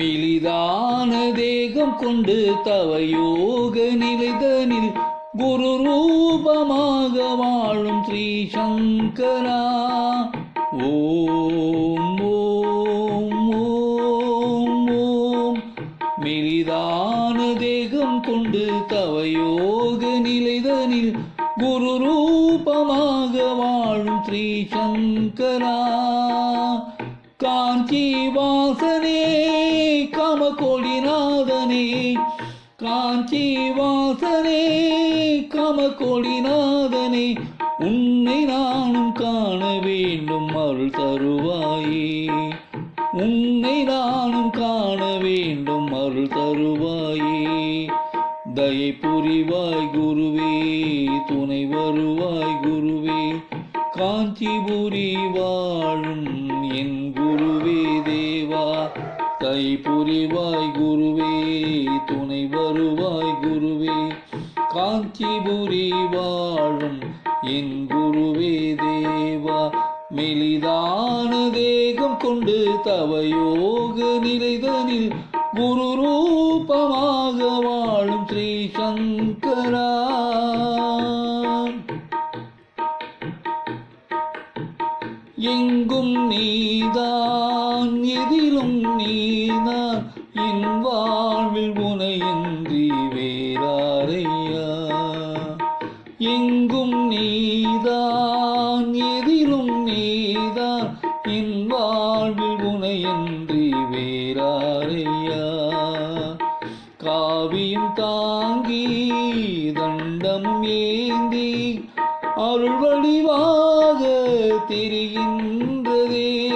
மிளிதான தேகம் கொண்டு தவயோக நிலைதனில் குரு ரூபமாக வாழும் ஸ்ரீ சங்கரா. ஓம் ஓம் ஓம் ஓம். மெலிதான தேகம் கொண்டு தவயோக நிலைதனில் குரு ரூபமாக வாழும் ஸ்ரீ சங்கரா. காஞ்சி வாசனே காமகோடிநாதனே காஞ்சி வாசனே காமகோடிநாதனே உன்னை நானும் காண வேண்டும் அருள் தருவாயே. உன்னை நானும் காண வேண்டும் அருள் தருவாயே. தயை புரிவாய் குருவே துணை வருவாய் குருவே. காஞ்சிபுரி வாழும் என் தை புரிவாய் குருவே துணை வருவாய் குருவே. காஞ்சிபுரி வாழும் என் குருவே தேவா. மெலிதான தேகம் கொண்டு தவயோக நிலைதனில் குரு ரூபமாக வாழும் ஸ்ரீ சங்கரா எங்கும் நீதா எதிலும் நீதான் என் வாழ்வில் உனையின்றி வேறாரையா? எங்கும் நீதான் எதிலும் நீதான். என் வாழ்வில் உனையின்றி வேறாரையா? காவியும் தாங்கி தண்டமும் ஏந்தி அருள்வடிவாக தெரிகின்றதே.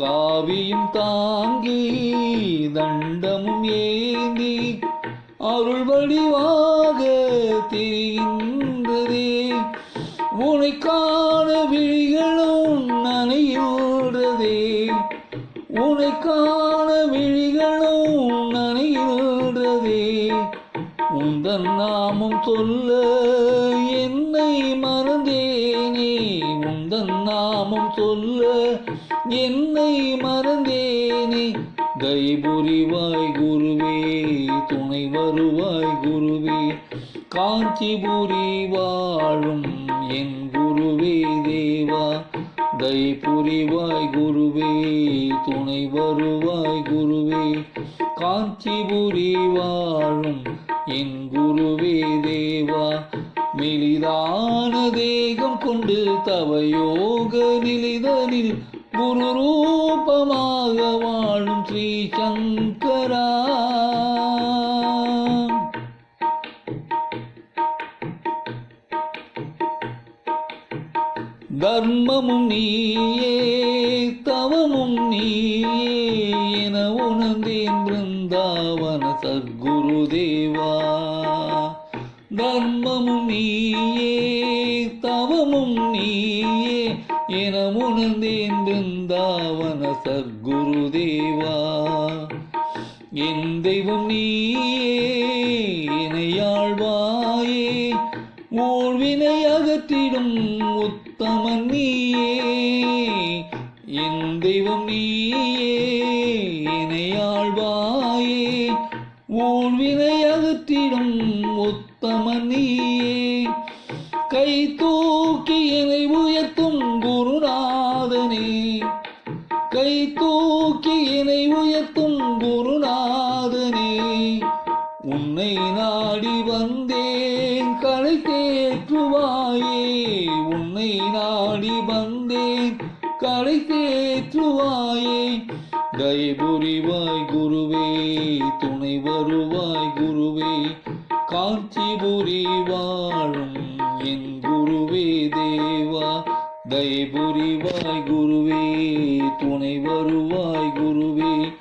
காவியும் தாங்கி தண்டமும் ஏந்தி அருள் வடிவாக தெரிகின்றதே. உனை காண விழிகளும் நனையுறதே உனை காண விழிகளும் நனையுறதே உந்தன் நாமும் சொல்ல உந்தன் நாமம் சொல்ல என்னை மறந்தேனே. தைபுரிவாய் குருவே துணை வருவாய் குருவே. காஞ்சிபுரி வாழும் என் குருவே தேவா. தை புரிவாய் குருவே துணை வருவாய் குருவே. காஞ்சிபுரி வாழும் என் குருவே தேவா. மெலிதானதே கொண்டு தவயோக நிலைதனில் குரு ரூபமாக வாழும் ஸ்ரீ சங்கரா தர்மமும் நீயே தவமும் நீயே என உணர்ந்தேன் பிருந்தாவன சத்குரு தேவா தர்மமும் நீயே தவமும் நீயே என உணர்ந்தேன் பிருந்தாவன சர்க்குரு தேவா. என் தெய்வம் நீயே இணையாழ்வாயே ஊழ்வினை அகற்றிடும் உத்தமன் நீயே. என் தெய்வம் நீயே இணையாழ்வாயே ஊழ்வினை அகற்றிடும் உத்தமன் நீயே. கை தூக்கி என்னை உயர்த்தும் குருநாதனே. கை தூக்கி என்னை உயர்த்தும் குருநாதனே. உன்னை நாடி வந்தேன் களை தேற்றுவாயே. உன்னை நாடி வந்தேன் களை தேற்றுவாயே. தயபுரிவாய் குருவே துணை வருவாய் குருவே. காஞ்சிபுரி வாழும் என் குருவே தேவா. தயபுரிவாய் குருவே துணை வருவாய் குருவே.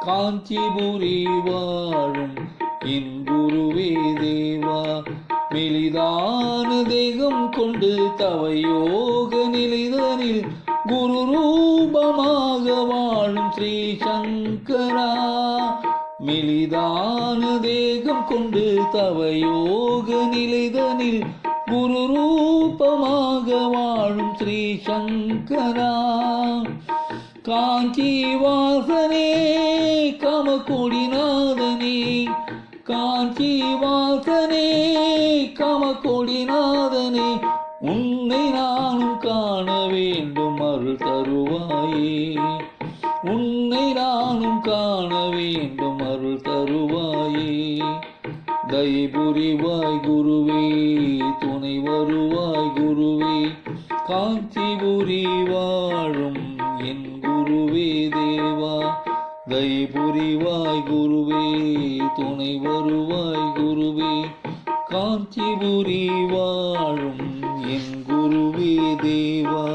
காஞ்சிபுரி வாழும் என் குருவே தேவா. மெலிதான தேகம் கொண்டு தவயோக நிலைதனில் குரு ரூபமாக வாழும் ஸ்ரீ சங்கரா மெலிதான தேகம் கொண்டு தவயோக நிலைதனில் குரு ரூபமாக வாழும் ஸ்ரீ சங்கரா காஞ்சி வாசனே காமக்கொடிநாதனே காஞ்சி வாசனே காமக்கொடிநாதனே உன்னை நானும் காண வேண்டும் அருள் தருவாயே. உன்னை நானும் காண தயை புரிவாய் குருவே துணை வருவாய் குருவே. காஞ்சி புரி வாழும் என் குருவே தேவா தயை புரிவாய் குருவே துணை வருவாய் குருவே. காஞ்சிபுரி வாழும் என் குருவே தேவா.